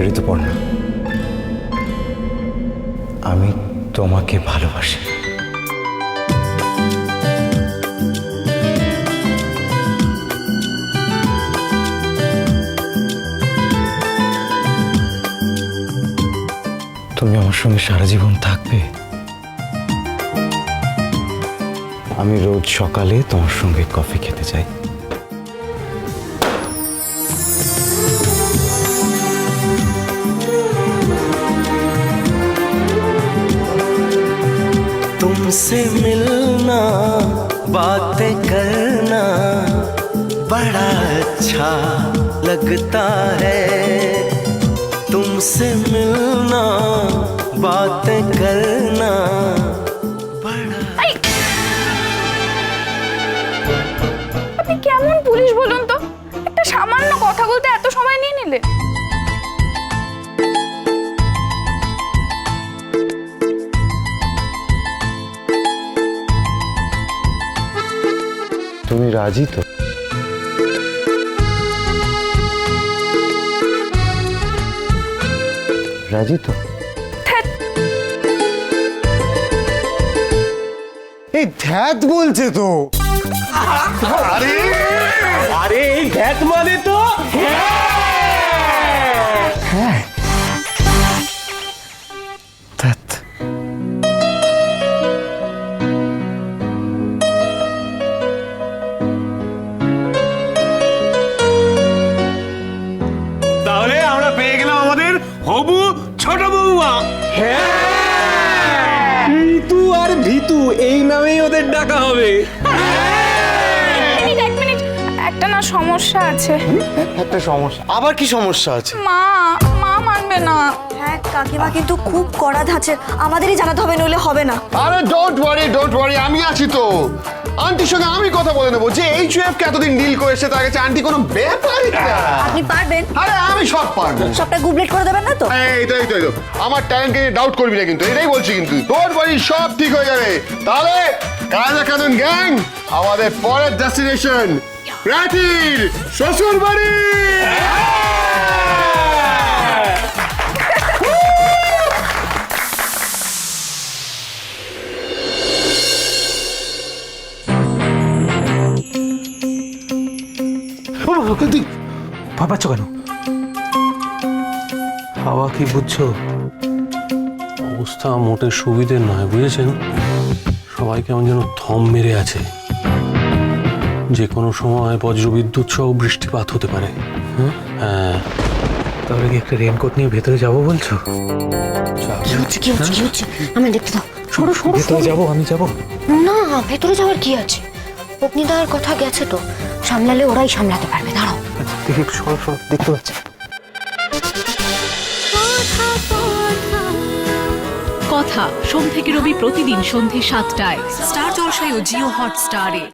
ঋতুপর্ণা, আমি তোমাকে ভালোবাসি। তুমি আমার সঙ্গে সারা জীবন থাকবে? আমি রোজ সকালে তোমার সঙ্গে কফি খেতে চাই तुमसे मिलना बातें करना बड़ा अच्छा लगता है तुमसे मिलना बातें करना बड़ा আপনি কেমন পুলিশ বলুন তো একটা সামান্য কথা বলতে এত সময় নিয়ে নিলে তুমি রাজি তো রাজি তো এই ধ্যাত বলছে তো আরে আরে এই ধ্যাত মানে তো হ্যাঁ হবু ছোট বৌমা ঋতু আর ভিতু এই নামেই ওদের ডাকা হবে। এক মিনিট। একটা না সমস্যা আছে। একটা সমস্যা। আবার কি সমস্যা আছে? মা মা মানবে না। হ্যাঁ কাকিমা কিন্তু খুব কড়া ধাঁচে আমাদেরই জানাতে হবে নইলে হবে না। আরে ডোন্ট ওয়ারি ডোন্ট ওয়ারি আমি আছি তো। আন্টির সঙ্গে আমি কথা বলে নেব। যে এইচ কে এতদিন ডিল করেছে তার কাছে আন্টি কোনো ব্যাপারই না। আপনি পারবেন। আরে আমি সব পারব। সবটা গুবলেট করে দেবেন না তো? এই তো এই তো এই তো। আমার ট্যালেন্টকে নিয়ে ডাউট করবি না কিন্তু এটাই বলছি কিন্তু। ডোন্ট ওয়ারি সব ঠিক হয়ে যাবে। তাহলে কাজা কানুন গ্যাং আমাদের পরের ডেস্টিনেশন প্রাচীর শ্বশুর বাড়ি ভাবাচ্ছ কেন? হাওয়া কি বুঝছ? অবস্থা মোটে সুবিধের নয় বুঝেছেন? সবাই কেমন যেন থম মেরে আছে। যে কোনো সময় বজ্রবিদ্যুৎ সহ বৃষ্টিপাত হতে পারে। হ্যাঁ। তাহলে কি একটা রেনকোট নিয়ে ভেতরে যাব বলছো? কি হচ্ছে কি হচ্ছে কি হচ্ছে? আমি দেখতে দাও। সরো সরো ভেতরে যাব আমি যাব। না ভেতরে যাওয়ার কি আছে? অগ্নিদার কথা গেছে তো। সামলালে ওরাই সামলাতে পারবে দাঁড়াও। আচ্ছা, দেখি একটু সরো সরো দেখতে পাচ্ছি। কথা সোম থেকে রবি প্রতিদিন সন্ধে সাতটায়। স্টার জলসায় ও জিও হটস্টারে।